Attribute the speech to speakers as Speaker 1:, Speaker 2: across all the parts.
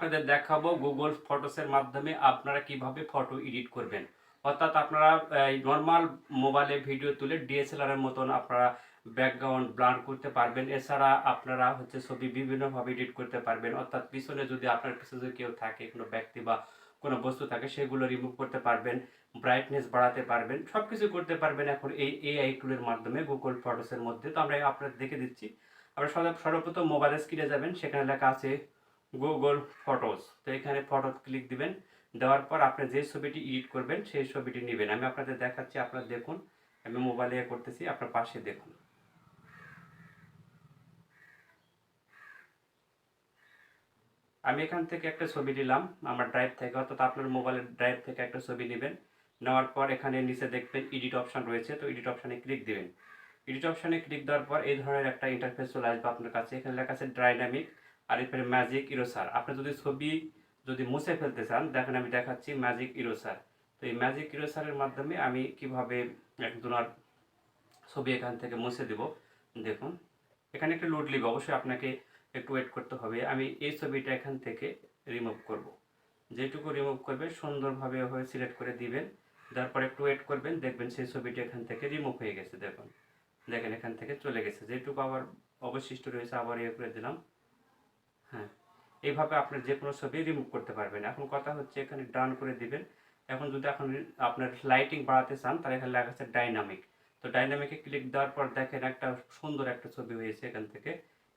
Speaker 1: আপনাদের দেখাবো গুগল ফটোসের মাধ্যমে আপনারা কীভাবে ফটো এডিট করবেন। অর্থাৎ আপনারা নর্মাল মোবাইলে ভিডিও তুলে ডিএসএলআর এর মতন আপনারা ব্যাকগ্রাউন্ড ব্লার করতে পারবেন। এছাড়া আপনারা হচ্ছে ছবি বিভিন্নভাবে এডিট করতে পারবেন। অর্থাৎ পিছনে যদি আপনার পিছনে কেউ থাকে, কোনো ব্যক্তি বা কোনো বস্তু থাকে, সেগুলো রিমুভ করতে পারবেন ব্রাইটনেস বাড়াতে পারবেন সব কিছু করতে পারবেন এখন এই এআই টুলের মাধ্যমে গুগল ফটোসের মধ্যে। তো আমরা আপনাদের দেখে দিচ্ছি। আপনারা সর্ব- সর্বপ্রথম মোবাইলের স্ক্রিনে যাবেন, সেখানে লেখা আছে গুগল ফটোস তো এখানে ফটো ক্লিক দিবেন। দেওয়ার পর আপনি যে ছবিটি এডিট করবেন, সেই ছবিটি নেবেন। আমি আপনাদের দেখাচ্ছি, আপনারা দেখুন। আমি মোবাইলে ইয়ে করতেছি, আপনার পাশে দেখুন। আমি এখান থেকে একটা ছবি নিলাম, আমার ড্রাইভ থেকে। অর্থাৎ আপনার মোবাইলের ড্রাইভ থেকে একটা ছবি নেবেন। নেওয়ার পর এখানে নিচে দেখবেন এডিট অপশন রয়েছে, তো এডিট অপশনে ক্লিক দিবেন। এডিট অপশনে ক্লিক দেওয়ার পর এই ধরনের একটা ইন্টারফেস চলে আসবে আপনার কাছে। এখানে লেখা আছে ডাইনামিক আর এরপরে ম্যাজিক ইরোসার আপনি যদি ছবি যদি মুছে ফেলতে চান, দেখেন আমি দেখাচ্ছি ম্যাজিক ইরোসার তো এই ম্যাজিক ইরোসারের মাধ্যমে আমি কীভাবে একজনের ছবি এখান থেকে মুছে দেব, দেখুন। এখানে একটু লোড লিবে অবশ্যই আপনাকে একটু ওয়েট করতে হবে। আমি এই ছবিটা এখান থেকে রিমুভ করব। যেটুকু রিমুভ করবে, সুন্দরভাবে হয়ে সিলেক্ট করে দিবেন। তারপর একটু ওয়েট করবেন, দেখবেন সেই ছবিটা এখান থেকে রিমুভ হয়ে গেছে, দেখুন। দেখেন এখান থেকে চলে গেছে। যেটুকু আবার অবশিষ্ট রয়েছে, আবার ইয়ে করে দিলাম। হ্যাঁ এইভাবে আপনার যে কোনো ছবি রিমুভ করতে পারবেন। এখন কথা হচ্ছে এখানে ডান করে দিবেন। এখন যদি এখন আপনার লাইটিং বাড়াতে চান, তাহলে এখানে লেখা আছে ডাইনামিক তো ডাইনামিকে ক্লিক দেওয়ার পর দেখেন একটা সুন্দর একটা ছবি হয়েছে এখান থেকে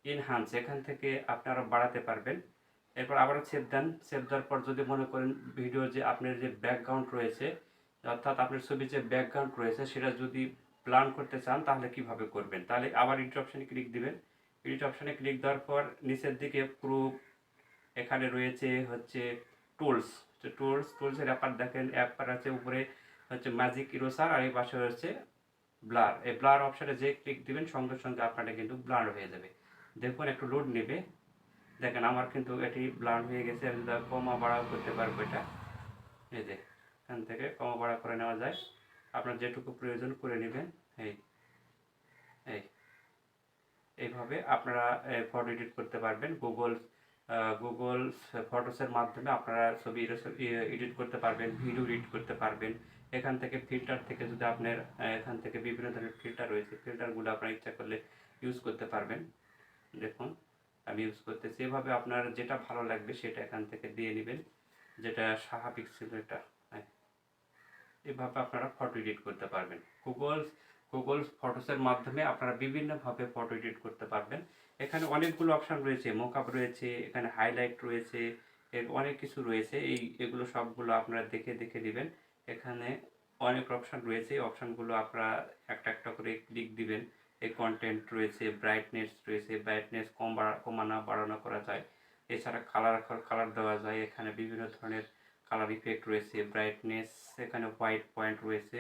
Speaker 1: ইনহান্স এখান থেকে আপনারা বাড়াতে পারবেন। এরপর আবারও সেভ দেন। সেভ দেওয়ার পর যদি মনে করেন ভিডিও যে আপনার যে ব্যাকগ্রাউন্ড রয়েছে, অর্থাৎ আপনার ছবির যে ব্যাকগ্রাউন্ড রয়েছে, সেটা যদি প্ল্যান করতে চান, তাহলে কীভাবে করবেন? তাহলে আবার এডিট অপশানে ক্লিক দিবেন। এডিট অপশানে ক্লিক দেওয়ার পর নিচের দিকে পুরো এখানে রয়েছে হচ্ছে টুলস টুলস টুলসের অ্যাপার দেখেন অ্যাপার আছে উপরে হচ্ছে ম্যাজিক ইরোসার আর এই পাশে হচ্ছে ব্লার এই ব্লার অপশানে যে ক্লিক দিবেন, সঙ্গে সঙ্গে আপনারা কিন্তু ব্লার হয়ে যাবে। দেখুন, একটু লোড নেবে। দেখেন, আমার কিন্তু এটি ব্লার হয়ে গেছে। আমি কমা বাড়াও করতে পারব এটা। এই যে, এখান থেকে কমা বাড়া করে নেওয়া যায়। আপনার যেটুকু প্রয়োজন করে নেবেন। এই এই। এইভাবে আপনারা ফটো এডিট করতে পারবেন গুগল গুগল ফটোসের মাধ্যমে আপনারা ছবি এডিট করতে পারবেন ভিডিও এডিট করতে পারবেন। এখান থেকে ফিল্টার থেকে যদি আপনার এখান থেকে বিভিন্ন ধরনের ফিল্টার রয়েছে ফিল্টারগুলো আপনারা ইচ্ছা করলে ইউজ করতে পারবেন। দেখুন, আমি ইউজ করতেছি। এভাবে আপনার যেটা ভালো লাগবে সেটা এখান থেকে দিয়ে নেবেন, যেটা স্বাভাবিক ছিল এটা। এভাবে আপনারা ফটো এডিট করতে পারবেন। গুগল গুগল ফটোসের মাধ্যমে আপনারা বিভিন্নভাবে ফটো এডিট করতে পারবেন। এখানে অনেকগুলো অপশন রয়েছে মোকআপ রয়েছে, এখানে হাইলাইট রয়েছে, এর অনেক কিছু রয়েছে। এই, এগুলো সবগুলো আপনারা দেখে দেখে দিবেন এখানে অনেক অপশন রয়েছে। অপশনগুলো আপনারা একটা একটা করে ক্লিক দিবেন। এই কন্টেন্ট রয়েছে ব্রাইটনেস রয়েছে ব্রাইটনেস কম বাড়া কমানো, বাড়ানো করা যায়। এছাড়া কালার কালার দেওয়া যায়। এখানে বিভিন্ন ধরনের কালার ইফেক্ট রয়েছে ব্রাইটনেস এখানে হোয়াইট পয়েন্ট রয়েছে।